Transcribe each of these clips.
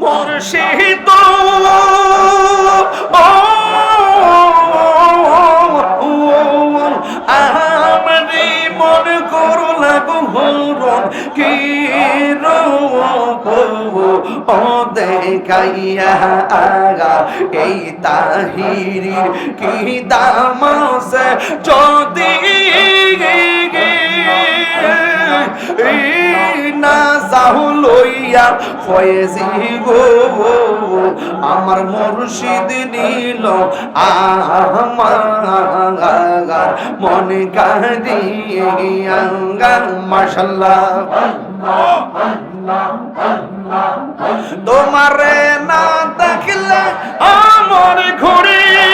মুর্শিদ আমরি মন করো লাগো হরণ কি ও দেখাইয়া আগা। এই তাহিরির কি দাম আছে? যদি না আমার মুর্শিদ নীল আমার মনে কাঁদিয়া তোমারে না দেখলে আমার ঘরে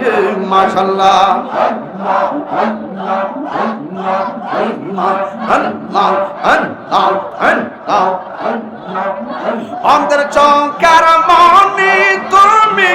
মাশাল্লাহ। অন্তর চৌকার মনে তুমি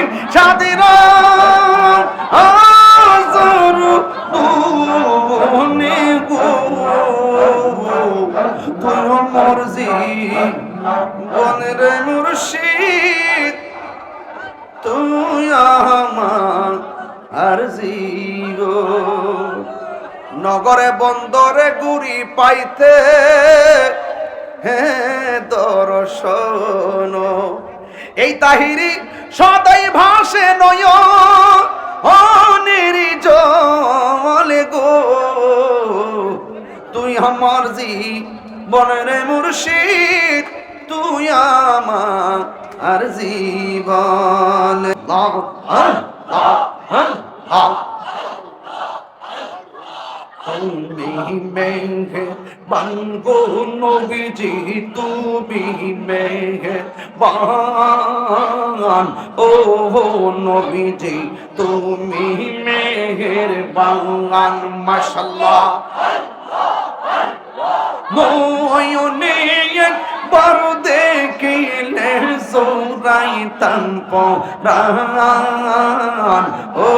নগরে বন্দরে গুড়ি পাইতে। হে দর্শন এই তাহিরি সদাই ভাসে নয় জলে গো। তুই আমার জি বনের মুর্শিদ তুই আমার আর জীবন। আল্লাহ, আল্লাহ। তুমি মেঘে বাঙ্গো নবীজি, তুমি মেঘে বান। ও নবীজি, তুমি মেঘের বাঙ্গান মাশাল্লাহ নয়নে একবার দেখিলে জোরাইতাম পরাণ ও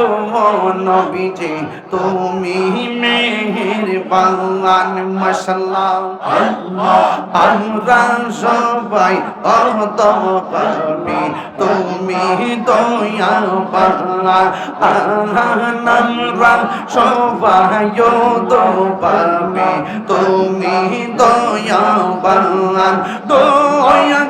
নবীজি তুমি মেহের বাংলান মশলা আমরা সবাই অত পাবি তুমি দয়া পালা আমরা সবাই তো পাবি তুমি দয়া পালান দয়া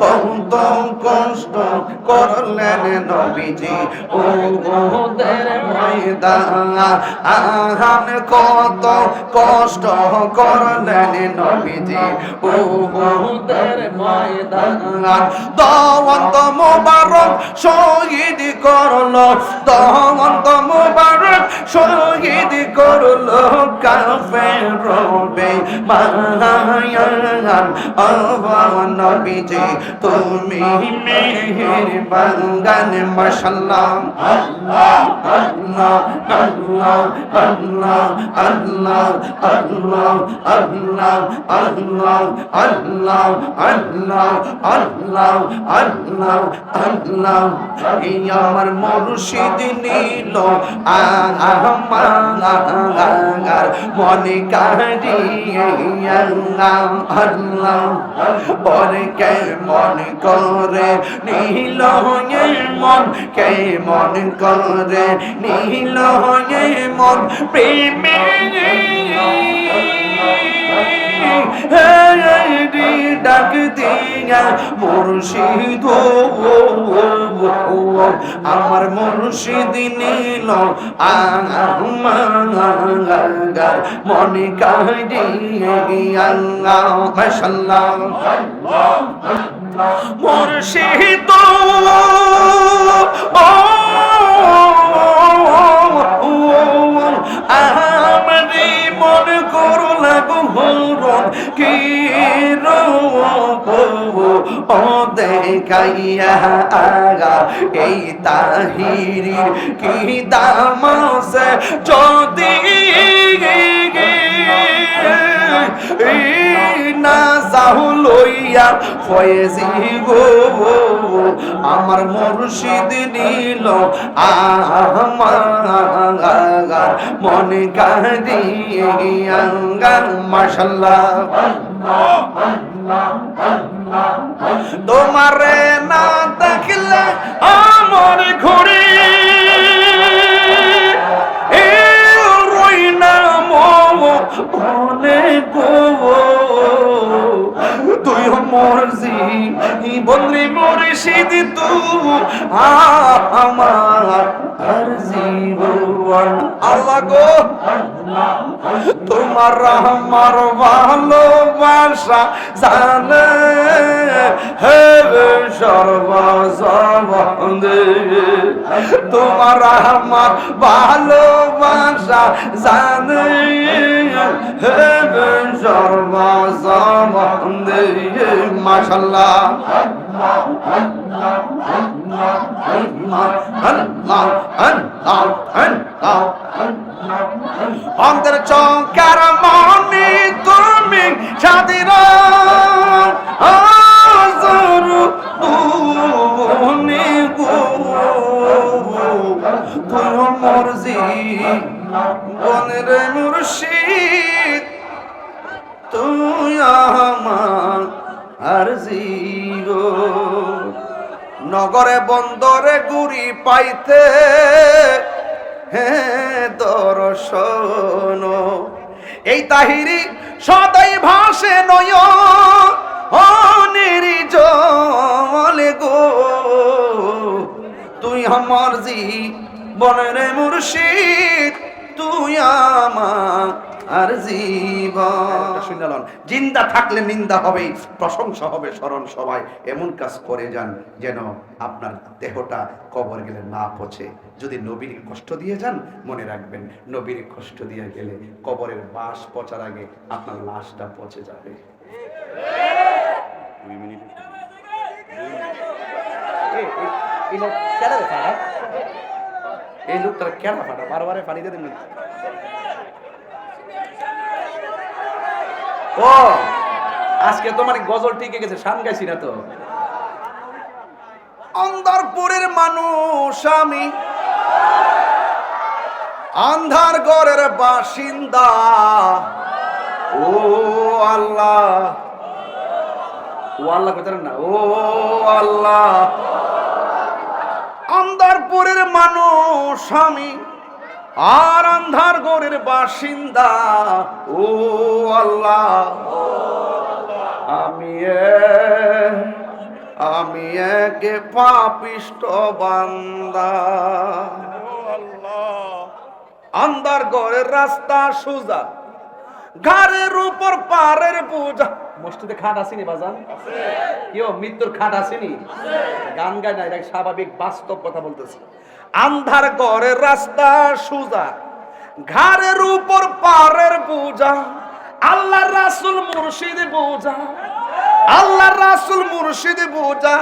কত কষ্ট করলেন নবীজি। ও ওদের ময়দান কত কষ্ট করলেন নবীজি। ও ওদের ময়দান দওয়ান্ত মোবারক শহীদ করল দওয়ান্ত মোবারক শহীদ করল কাফের রবে মায়ান আহ্বান নবীজি তুমি মেহের বাগান মাশাল্লাহ আল্লাহ আল্লাহ আল্লাহ আল্লাহ আল্লাহ আল্লাহ আল্লাহ আল্লাহ আল্লাহ আল্লাহ আল্লাহ আল্লাহ আল্লাহ এই আমার মুর্শিদ নীল আমার মনে কারিয়ে আল্লাহ পরে কে মন করে? নীল মন কে মন করে? নীল মন প্রেমে ডাক দিয়া মুর্শিদ আমার মুর্শিদ নীল আমার মনে কাহিয়া মাশাল্লাহ মুর্শিদ আমরি মন করো লাগো কি রূপ ও দেখাইয়া আগা এই তাহিরির কি দাম আছে? যদি না যাও লইয়া ফয়েজি গো। আমার মুর্শিদ নীল, আমার মনে কাঁদিয়া মাশাল্লাহ। তোমারে না দেখলে আমার ঘরে মরজি বন্দি মুর্শিদ তু আমার আর জীবন। আল্লাহ গো তোমার আমার ভালোবাসা জানে হে সর্বসবন্দে তোমার আমার ভালোবাসা জানে হে সর্বসবন্দে মাশাল্লাহ বনের মুর্শিদ, তুই আমার আর জীব নগরে বন্দরে গুড়ি পাইতে হে দর্শন, এই তাহিরি সদাই ভাসে নয় অনিরি জলে গো। তুই আমার জি বনের মুর্শিদ তুই আমার আর জীবন জিন্দা থাকলে নিন্দা হবে প্রশংসা হবে স্মরণ সবাই এমন কাজ করে যান যেন আপনার দেহটা কবর গেলে না পচে যদি নবীর কষ্ট দিয়ে যান মনে রাখবেন নবীর কষ্ট দিয়ে গেলে কবরের বাস পচার আগে আপনার লাশটা পচে যাবে দুই মিনিট এই- এই- এই লোক কেডা রে ফাড়া? এই লোকটা কেনা ফাটা? বারবারে পানি দিয়ে দিন ও আজকে তোমার গজল টিকে গেছে শান গাইছি না তো। অন্ধারপুরের মানুষ আমি। আন্ধার ঘরের বাসিন্দা। ও আল্লাহ। ও আল্লাহ কোথায় না। ও আল্লাহ। আন্ধারপুরের মানুষ আমি আর আন্ধার ঘরের বাসিন্দা ও আল্লাহ। আমি আমি একে পাপিষ্ট বান্দা। আন্ধার ঘরের রাস্তা সোজা। ঘরের উপর পারের বোঝা মসজিদে খাট আসেনি বাজান? কেউ মৃত্যুর খাট আসেনি? গান গায় না এটা স্বাভাবিক বাস্তব কথা বলতেছি। আন্ধার ঘরের রাস্তা সোজা। ঘরের উপর পারের বোঝা আল্লাহ রাসুল মুর্শিদ বোঝা আল্লাহ রাসুল মুর্শিদ বোঝা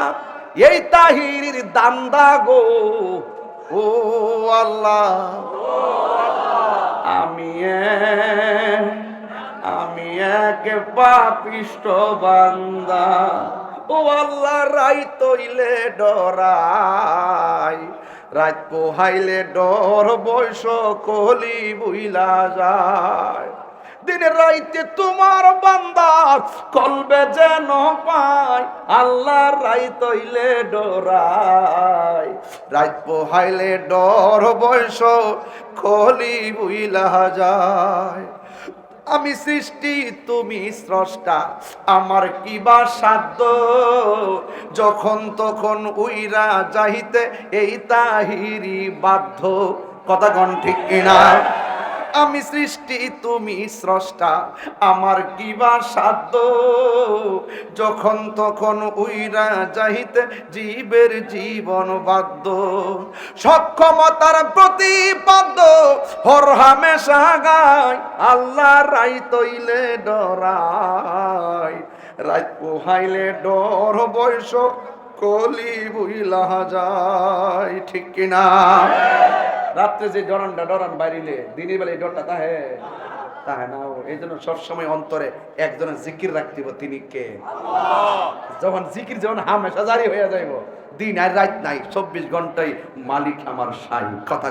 এই তাহিরির দান্দা গো। ও আল্লাহ। আমি এক পাপিষ্ট বান্দা। ও আল্লাহ রাই তৈলে ডরাই। রাত পোহাইলে ডর, বৈশ কলি বুইলা যায়। দিনের রাইতে তোমার বান্দার কলবে যেন পায়। আল্লাহ রাই তৈলে ডরাই। রাত পোহাইলে ডর বয়স কলি বুইলা যায়। আমি সৃষ্টি, তুমি স্রষ্টা। আমার কিবা সাধ্য? যখন তখন উইরা যাহিতে এই তাহিরি বাধ্য। কথা কন ঠিক কিনা? আমি সৃষ্টি, তুমি স্রষ্টা। আমার কিবা সাধ্য? যখন তখন উইরা যাইতে জীবের জীবন বাধ্য। সক্ষমতার প্রতিপাদ্য হর হামেশা গায়, আল্লাহ রাই তৈলে ডরাই রাত পোহাইলে ডর বয়স, কলি বুইলা যায়, ঠিক কিনা? রাত্রে যে ডরানটা ডরান বাইরিলে দিনের বেলা এই ডরটা তাহে? তাহে না এই জন্য সবসময় অন্তরে একজনের জিকির রাখতে হবে, তিনি কে? যখন জিকির যখন হামেশা জারি হয়ে যাইব দিন আর রাত নাই চব্বিশ ঘন্টায় মালিক আমার সাই কথা